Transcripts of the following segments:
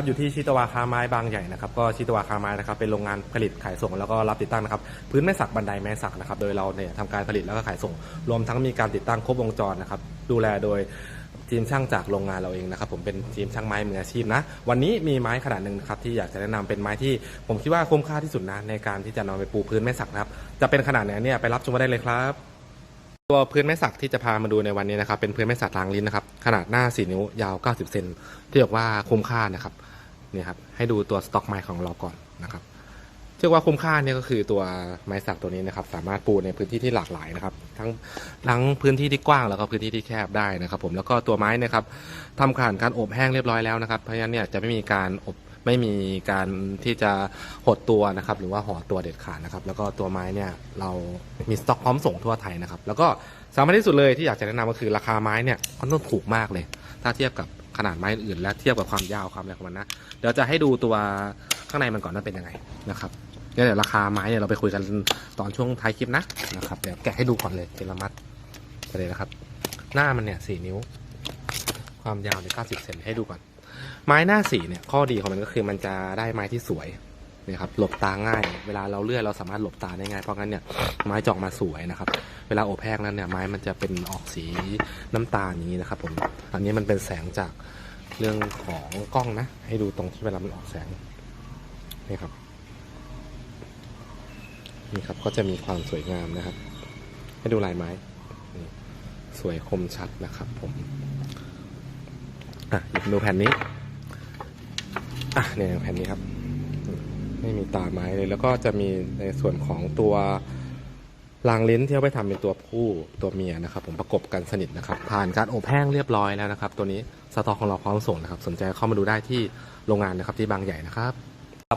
ครับอยู่ที่ชิตวาคาไม้บางใหญ่นะครับก็ชิตวาคาไม้นะครับเป็นโรงงานผลิตขายส่ง แล้วก็รับติดตั้งนะครับพื้นแม่สักบันไดแม่สักนะครับโดยเราเนี่ยทำการผลิตแล้วก็ขายส่ง รวมทั้งมีการติดตั้งครบวงจรนะครับดูแลโดยทีมช่างจากโรงงานเราเองนะครับผมเป็นทีมช่างไม้มืออาชีพนะ วันนี้มีไม้ขนาดหนึ่งครับที่อยากจะแนะนำเป็นไม้ที่ผมคิดว่าคุ้มค่าที่สุดนะในการที่จะนำไปปูพื้นแม่สักนะครับจะเป็นขนาดไหนเนี่ยไปรับชมได้เลยครับตัวพื้นไม้สักที่จะพามาดูในวันนี้นะครับเป็นพื้นไม้สักรางลิ้นนะครับขนาดหน้า 4 นิ้วยาว 90 เซนที่บอกว่าคุ้มค่านะครับ นี่ครับให้ดูตัวสต็อกไม้ของเราก่อนนะครับเชื่อว่าคุ้มค่าเนี่ยก็คือตัวไม้สักตัวนี้นะครับ สามารถปูในพื้นที่ที่หลากหลายนะครับ ทั้งทั้งพื้นที่ที่กว้างแล้วก็พื้นที่ที่แคบได้นะครับ ผมแล้วก็ตัวไม้นะครับทำผ่านการอบแห้งเรียบร้อยแล้วนะครับเพราะฉะนั้นเนี่ยจะไม่มีการอบไม่มีการที่จะหดตัวนะครับ หรือว่าห่อตัวเด็ดขาดนะครับ แล้วก็ตัวไม้เนี่ยเรามีสต็อกพร้อมส่งทั่วไทยนะครับ แล้วก็สำคัญที่สุดเลยที่อยากจะแนะนำก็คือราคาไม้เนี่ยค่อนข้างถูกมากเลย ถ้าเทียบกับ ขนาดไม้อื่น และเทียบกับความยาวความอะไรของมันนะเดี๋ยวจะให้ดูตัวข้างในมันก่อนว่าเป็นยังไงนะครับเดี๋ยวราคาไม้เนี่ยเราไปคุยกันตอนช่วงท้ายคลิปนะนะครับเดี๋ยวแกะให้ดูก่อนเลยเป็นละมัดไปเลยนะครับ หน้ามันเนี่ยสี่นิ้ว ความยาวเนี่ยเก้าสิบเซนให้ดูก่อน ไม้หน้าสีเนี่ยข้อดีของมันก็คือมันจะได้ไม้ที่สวย นี่ยครับหลบตาง่าย เวลาเราเลื่อยเราสามารถหลบตาได้ง่ายเพราะงั้นเนี่ยไม้จอกมาสวยนะครับ เวลาอบแห้งนั้นเนี่ยไม้มันจะเป็นออกสีน้ำตาลนี้นะครับผมอันนี้มันเป็นแสงจากเรื่องของกล้องนะ ให้ดูตรงที่เวลามันออกแสงนี่ครับนี่ครับก็จะมีความสวยงามนะครับ ให้ดูลายไม้สวยคมชัดนะครับ ผมอะหยิบดูแผ่นนี้อะเนี่ยแผ่นนี้ครับ ไม่มีตาไม้เลย แล้วก็จะมีในส่วนของตัวรางลิ้นที่เอาไปทำเป็นตัวผู้ตัวเมียนะครับ ผมประกบกันสนิทนะครับ ผ่านการอบแห้งเรียบร้อยแล้วนะครับ ตัวนี้สต็อกของเราพร้อมส่งนะครับ สนใจเข้ามาดูได้ที่โรงงานนะครับที่บางใหญ่นะครับ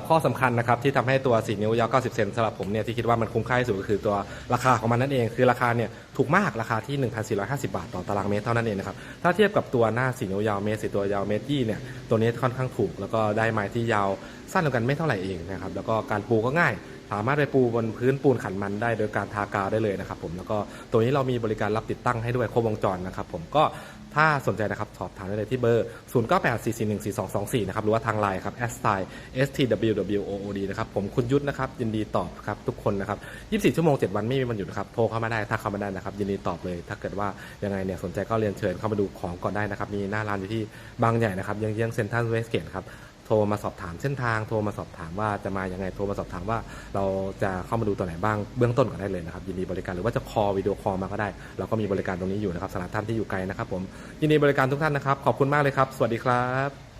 ข้อสำคัญนะครับที่ทำให้ตัว 4 นิ้วยาว 90 เซนสำหรับผมเนี่ยที่คิดว่ามันคุ้มค่าที่สุดก็คือตัวราคาของมันนั่นเอง คือราคาเนี่ยถูกมากราคาที่ 1,450 บาทต่อตารางเมตรเท่านั้นเองนะครับถ้าเทียบกับตัวหน้า 4 นิ้วยาวเมตร4ตัวยาวเมตรยี่เนี่ยตัวนี้ค่อนข้างถูก แล้วก็ได้ไม้ที่ยาวสั้นกว่ากันไม่เท่าไหร่เองนะครับแล้วก็การปูก็ง่าย สามารถไปปูบนพื้นปูนขันมันได้โดยการทากาวได้เลยนะครับผมแล้วก็ตัวนี้เรามีบริการรับติดตั้งให้ด้วยครบวงจรนะครับผมก็ถ้าสนใจนะครับสอบถามได้เลยที่เบอร์ 0984414224 นะครับ หรือว่าทางไลน์ครับ s t y stwwood นะครับ ผมคุณยุทธนะครับ ยินดีตอบครับ ทุกคนนะครับ 24 ชั่วโมง 7 วันไม่มีวันหยุดนะครับ โทรเข้ามาได้ถ้าเข้ามาได้นะครับ ยินดีตอบเลย ถ้าเกิดว่ายังไงเนี่ยสนใจก็เรียนเชิญเข้ามาดูของก่อนได้นะครับ มีหน้าร้านอยู่ที่บางใหญ่นะครับยังยังเซ็นทรัลเวสเกตครับ รมาสอบถามเส้นทางโทรมาสอบถามว่าจะมายังไงโทรมาสอบถามว่า เราจะเข้ามาดูตัวไหนบ้างเบื้องต้นก็ได้เลยนะครับยินดีบริการหรือว่าจะคอวิดีโอคอลมาก็ได้ เราก็มีบริการตรงนี้อยู่นะครับสำหรับท่านที่อยู่ไกลนะครับผมยินดีบริการทุกท่านนะครับ ขอบคุณมากเลยครับ สวัสดีครับ